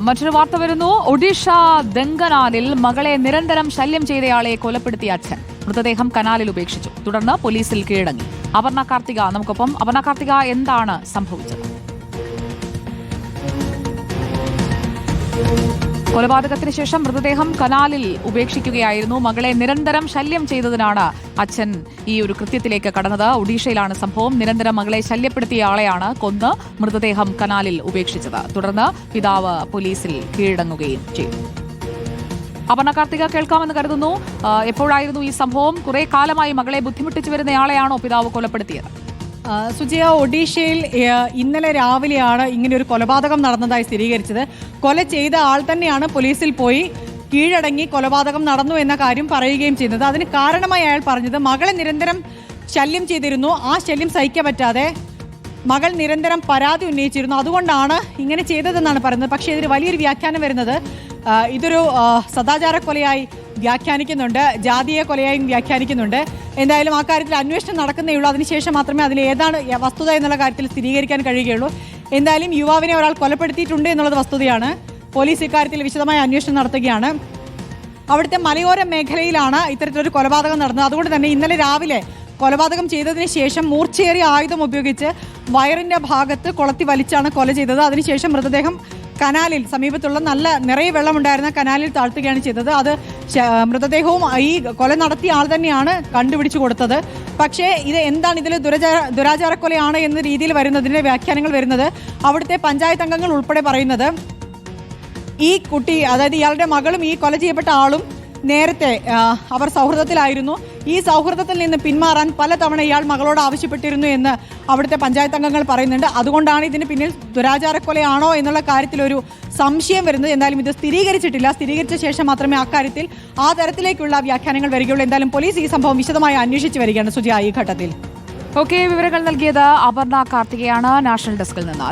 മറ്റൊരു വാർത്ത വരുന്നു. ഒഡീഷ ദങ്കനാലിൽ മകളെ നിരന്തരം ശല്യം ചെയ്തയാളെ കൊലപ്പെടുത്തിയ അച്ഛൻ. മൃതദേഹം കനാലിൽ ഉപേക്ഷിച്ചു. തുടർന്ന് പോലീസിൽ കീഴടങ്ങി. അപർണ കാർത്തിക നമുക്കൊപ്പം അപർണ കാർത്തിക എന്താണ് സംഭവിച്ചത്? കൊലപാതകത്തിന് ശേഷം മൃതദേഹം കനാലിൽ ഉപേക്ഷിക്കുകയായിരുന്നു. മകളെ നിരന്തരം ശല്യം ചെയ്തതിനാണ് അച്ഛൻ ഈ ഒരു കൃത്യത്തിലേക്ക് കടന്നത്. ഒഡീഷയിലാണ് സംഭവം. നിരന്തരം മകളെ ശല്യപ്പെടുത്തിയ ആളെയാണ് കൊന്ന് മൃതദേഹം കനാലിൽ ഉപേക്ഷിച്ചത്. തുടർന്ന് പിതാവ് പോലീസിൽ കീഴടങ്ങുകയും ചെയ്തു. അപർണ കാർത്തിക കേൾക്കാമെന്ന് കരുതുന്നു. എപ്പോഴായിരുന്നു ഈ സംഭവം? കുറെ കാലമായി മകളെ ബുദ്ധിമുട്ടിച്ചു വരുന്നയാളെയാണോ പിതാവ് കൊലപ്പെടുത്തിയത്? സുജയ ഒഡീഷയിൽ ഇന്നലെ രാവിലെയാണ് ഇങ്ങനെ ഒരു കൊലപാതകം നടന്നതായി സ്ഥിരീകരിച്ചത്. കൊല ചെയ്ത ആൾ തന്നെയാണ് പോലീസിൽ പോയി കീഴടങ്ങി കൊലപാതകം നടന്നു എന്ന കാര്യം പറയുകയും ചെയ്യുന്നത് അതിന് കാരണമായി അയാൾ പറഞ്ഞത് മകളെ നിരന്തരം ശല്യം ചെയ്തിരുന്നു. ആ ശല്യം സഹിക്കാൻ പറ്റാതെ മകൾ നിരന്തരം പരാതി ഉന്നയിച്ചിരുന്നു. അതുകൊണ്ടാണ് ഇങ്ങനെ ചെയ്തതെന്നാണ് പറയുന്നത്. പക്ഷേ ഇതിന് വലിയൊരു വ്യാഖ്യാനം വരുന്നത്. ഇതൊരു സദാചാര കൊലയായി വ്യാഖ്യാനിക്കുന്നുണ്ട്. ജാതിയെ കൊലയായും വ്യാഖ്യാനിക്കുന്നുണ്ട്. എന്തായാലും ആ കാര്യത്തിൽ അന്വേഷണം നടക്കുന്നേ ഉള്ളൂ. അതിനുശേഷം മാത്രമേ അതിൽ ഏതാണ് വസ്തുത എന്നുള്ള കാര്യത്തിൽ സ്ഥിരീകരിക്കാൻ കഴിയുകയുള്ളൂ. എന്തായാലും യുവാവിനെ ഒരാൾ കൊലപ്പെടുത്തിയിട്ടുണ്ട് എന്നുള്ളത് വസ്തുതയാണ്. പോലീസ് ഇക്കാര്യത്തിൽ വിശദമായ അന്വേഷണം നടത്തുകയാണ്. അവിടുത്തെ മലയോര മേഖലയിലാണ് ഇത്തരത്തിലൊരു കൊലപാതകം നടന്നത്. അതുകൊണ്ട് തന്നെ ഇന്നലെ രാവിലെ കൊലപാതകം ചെയ്തതിന് ശേഷം മൂർച്ചയേറിയ ആയുധം ഉപയോഗിച്ച് വയറിന്റെ ഭാഗത്ത് കൊളത്തി വലിച്ചാണ് കൊല ചെയ്തത്. അതിനുശേഷം മൃതദേഹം കനാലിൽ സമീപത്തുള്ള നല്ല നിറയെ വെള്ളമുണ്ടായിരുന്ന കനാലിൽ താഴ്ത്തുകയാണ് ചെയ്തത്. അത് മൃതദേഹവും ഈ കൊല നടത്തിയ ആൾ തന്നെയാണ് കണ്ടുപിടിച്ചു കൊടുത്തത്. പക്ഷേ ഇത് എന്താണ് ഇതിൽ ദുരാചാര ദുരാചാരക്കൊലയാണ് എന്ന രീതിയിൽ വരുന്നതിന്റെ വ്യാഖ്യാനങ്ങൾ വരുന്നത് അവിടുത്തെ പഞ്ചായത്ത് അംഗങ്ങൾ ഉൾപ്പെടെ പറയുന്നത്. ഈ കുട്ടി അതായത് ഇയാളുടെ മകളും ഈ കൊല ചെയ്യപ്പെട്ട ആളും നേരത്തെ അവർ സൗഹൃദത്തിലായിരുന്നു. ഈ സൗഹൃദത്തിൽ നിന്ന് പിന്മാറാൻ പലതവണ ഇയാൾ മകളോട് ആവശ്യപ്പെട്ടിരുന്നു എന്ന് അവിടുത്തെ പഞ്ചായത്ത് അംഗങ്ങൾ പറയുന്നുണ്ട്. അതുകൊണ്ടാണ് ഇതിന് പിന്നിൽ ദുരാചാരക്കൊലയാണോ എന്നുള്ള കാര്യത്തിലൊരു സംശയം വരുന്നത്. എന്തായാലും ഇത് സ്ഥിരീകരിച്ചിട്ടില്ല. സ്ഥിരീകരിച്ച ശേഷം മാത്രമേ അക്കാര്യത്തിൽ ആ തരത്തിലേക്കുള്ള വ്യാഖ്യാനങ്ങൾ വരികയുള്ളൂ. എന്തായാലും പോലീസ് ഈ സംഭവം വിശദമായി അന്വേഷിച്ച് വരികയാണ്. സുജയ ഈ ഘട്ടത്തിൽ. ഓക്കെ വിവരങ്ങൾ നൽകിയത് അപർണ കാർത്തികയാണ്. നാഷണൽ ഡെസ്കിൽ നിന്ന്